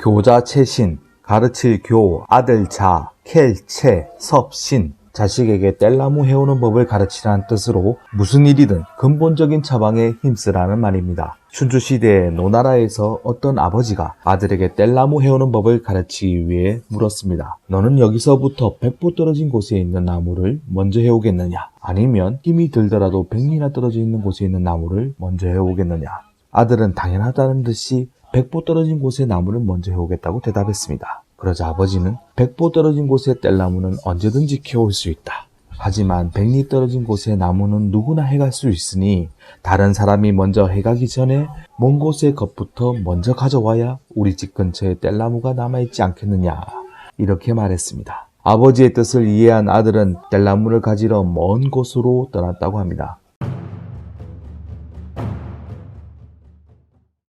교자 채신, 가르칠 교, 아들 자, 켈 채, 섭신, 자식에게 뗄나무 해오는 법을 가르치라는 뜻으로 무슨 일이든 근본적인 처방에 힘쓰라는 말입니다. 춘추시대의 노나라에서 어떤 아버지가 아들에게 뗄나무 해오는 법을 가르치기 위해 물었습니다. 너는 여기서부터 백보 떨어진 곳에 있는 나무를 먼저 해오겠느냐? 아니면 힘이 들더라도 백리나 떨어져 있는 곳에 있는 나무를 먼저 해오겠느냐? 아들은 당연하다는 듯이 백보 떨어진 곳의 나무를 먼저 해오겠다고 대답했습니다. 그러자 아버지는 백보 떨어진 곳의 뗄나무는 언제든지 캐올 수 있다. 하지만 백리 떨어진 곳의 나무는 누구나 해갈 수 있으니 다른 사람이 먼저 해가기 전에 먼 곳의 것부터 먼저 가져와야 우리 집 근처에 뗄나무가 남아있지 않겠느냐. 이렇게 말했습니다. 아버지의 뜻을 이해한 아들은 뗄나무를 가지러 먼 곳으로 떠났다고 합니다.